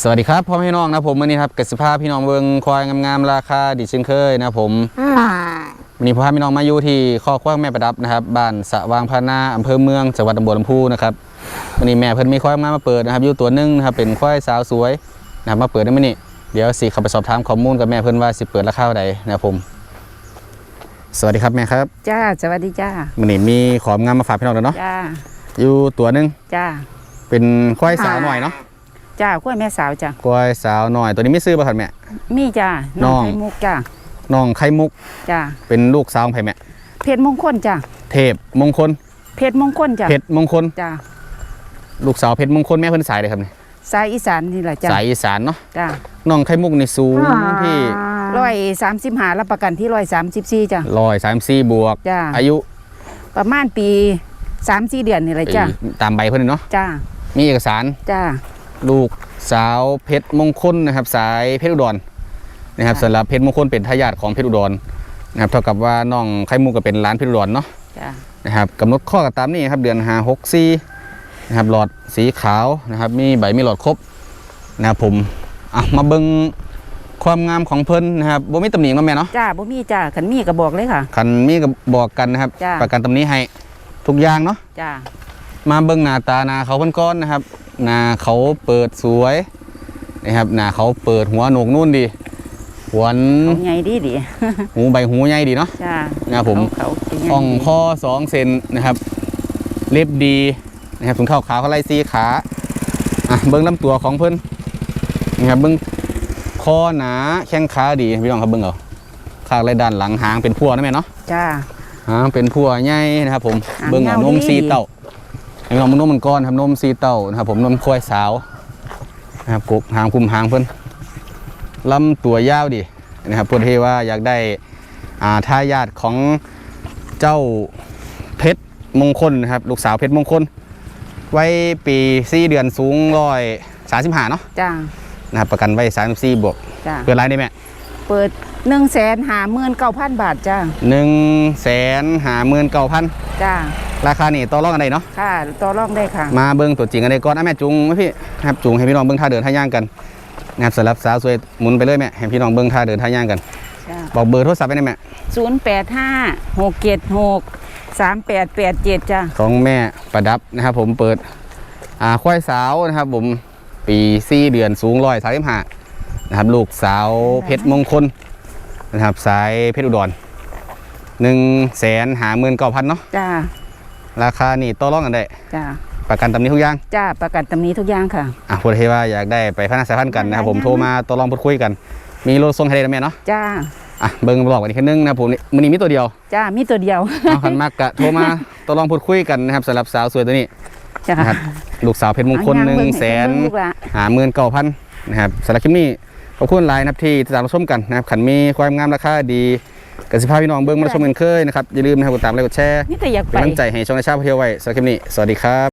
สวัสดีครับพ่อแม่พี่น้องนะผมวันนี้ครับกสิภาพี่น้องเบิงควายงามๆราคาดีเช่นเคยนะผมวันนี้พ่อพี่น้องมาอยู่ที่ข้อกว้างแม่ประดับนะครับบ้านสะวางพานาอำเภอเมืองจังหวัดตำบลลำพูนะครับวันนี้แม่เพิ่นมีควายงามมาเปิดนะครับอยู่ตัวหนึงนะครับเป็นควายสาวสวยนะครับมาเปิดได้มื้อนี้เดี๋ยวสิเข้าไปสอบถามข้อมูลกับแม่เพิ่นว่าสิเปิดราคาเท่าใดนะครับผมสวัสดีครับแม่ครับจ้าสวัสดีจ้าวันนี้มีของงามมาฝากพี่น้องแล้วเนาะจ้าอยู่ตัวหนึงจ้าเป็นควายสาวหน่อยเนาะ จ้ากล้วยแม่สาวจ้าควายสาวหน่อย ตัวนี้ไม่ซื้อป่ะครับแม่ มีจ้าน้น้อองงไข่มุกจ้าน้องไข่มุกจ้าเป็นลูกสาวของไผ่แม่ เพชรมงคลจ้าเทพมงคล เพชรมงคลจ้าเพชรมงคลจ้าลูกสาวเพชรมงคลแม่เพิ่นสายเลยครับนี่สายอีสานนี่แหละจ้าสายอีสานเนาะจ้าน้องไข่มุกนี่สูงที่ร้อยสามสิบหารับประกันที่ร้อยสามสิบสี่จ้าร้อยสามสี่บวกจ้าอายุประมาณปีสามสี่เดือนนี่แหละจ้าตามใบเพิ่นเนาะจ้ามีเอกสารจ้า ลูกสาวเพชรมงคลนะครับ สายเพชรอุดรนะครับค่ะสำหรับเพชรมงคลเป็นทายาทของเพชรอุดรนะครับเท่ากับว่าน้องไข่มุกก็เป็นร้านเพชรอุดรเนาะจ้านะครับกำหนดข้อก็ตามนี้ครับเดือนหาหกซีนะครับหลอดสีขาวนะครับ มีใบมีหลอดครบนะครับผมอะมาเบิ่งความงามของเพิ่นนะครับบ่มีตำหนิเนาะแม่เนาะจ้าบ่มีจ้าขันมีก็บอกเลยค่ะคันมีก็บอกกันนะครับจ้ะประกันตำหนี้ให้ทุกอย่างเนาะจ้ามาเบิ่งหน้าตาหน้าเขาเพิ่นก้อนนะครับห น้าเขาเปิดสวยนะครับหน้าเขาเปิดหัวโหนกนุ่นดีหวนเอาใหญ่ดีดีหูใบหูใหญ่ดีเนาะจ้านะครับผมเขาเขาสิใหญ่อ่องดีข้อสองเซนนะครับ เล็บดีนะครับถุงเท้าขาวเขาไล่ซีขาอะเบิ้งลำตัวของเพิ่นนะครับเบิ้งคอหนาแข้งขาดีพี่น้องครับเบิ้งเอาข้างไรด้านหลังหางเป็นพัวนะแม่เนาะจ้าหางเป็นพัวใหญ่นะครับผมหางเบิ้งเอายาวนมดีซีเต้า ให้พี่น้องมันนมมันก้อนครับนมซีเต้านะครับผมนมควายสาวนะครับกกหางคุมหางเพิ่นลำตัวยาวดีนะครับเพื่อที่ว่าอยากได้อ่าทายาทของเจ้าเพชรมงคลนะครับลูกสาวเพชรมงคล ไว้ปีสี่เดือนสูงร้อยสามสิบห้าเนาะจ้านะครับประกันไว้สามสี่บวกจ้าเปิดรายได้ไหมเปิดหนึ่งแสนหาหมื่นเก้าพันบาทจ้าหนึ่งแสนหาหมื่นเก้าพันจ้า ราคานี่ต่อรองกันได้เนาะค่ะต่อรองได้ค่ะ มาเบิ้งตัวจริงกันได้ก่อนอะแม่จุงไหมพี่นะครับจุงให้พี่น้องเบิ้งท่าเดินท่าย่างกันนะครับสำหรับสาวสวยหมุนไปเลยแม่ให้พี่น้องเบิ้งท่าเดินท่าย่างกันจ้าบอกเบอร์โทรศัพท์ไปได้แม่ศูนย์แปดห้าหกเจ็ดหกสามแปดแปดเจ็ดจ้าของแม่ประดับนะครับผมเปิดอ่าควายสาวนะครับผมปีสี่เดือนสูงร้อยสามสิบห้านะครับลูกสาวเพชรมงคลนะครับสายเพชรอุดรหนึ่งแสนหาหมื่นเก้าพันเนาะจ้า ราคานี่ต่อรองกันได้จ้าประกันตำหนี้ทุกอย่างจ้าประกันตำหนี้ทุกอย่างค่ะอะพูดให้ว่าอยากได้ไปพัฒนาสายพันธุ์กันนะครับผมได้โทรมาต่อรองพูดคุยกัน มีรถส่งให้ได้นะแม่เนาะจ้าอะเบิ้งบอกกันอีกครั้งนึงนะครับผมนี่มันนี้มีตัวเดียวจ้ามีตัวเดียวเอาขันมากกะโทรมาต่อรองพูดคุยกันนะครับสำหรับสาวสวยตัวนี้จ้านะครับลูกสาวเพชรมงคลหนึ่งแสนลูกละหาหมื่นเก้าพันนะครับสำหรับคลิปนี้ขอบคุณหลายนะครับที่ติดตามรับชมกันนะครับขันมีความงามราคาดี กสิภาพี่น้องเบิ้งมารับชมกันเคยนะครับอย่าลืมนะครับกดตามไลค์กดแชร์นี่แต่อยากเป็นไปกำลังใจให้ช่องในชาติเที่ยวไว้สำหรับคลิปนี้สวัสดีครับ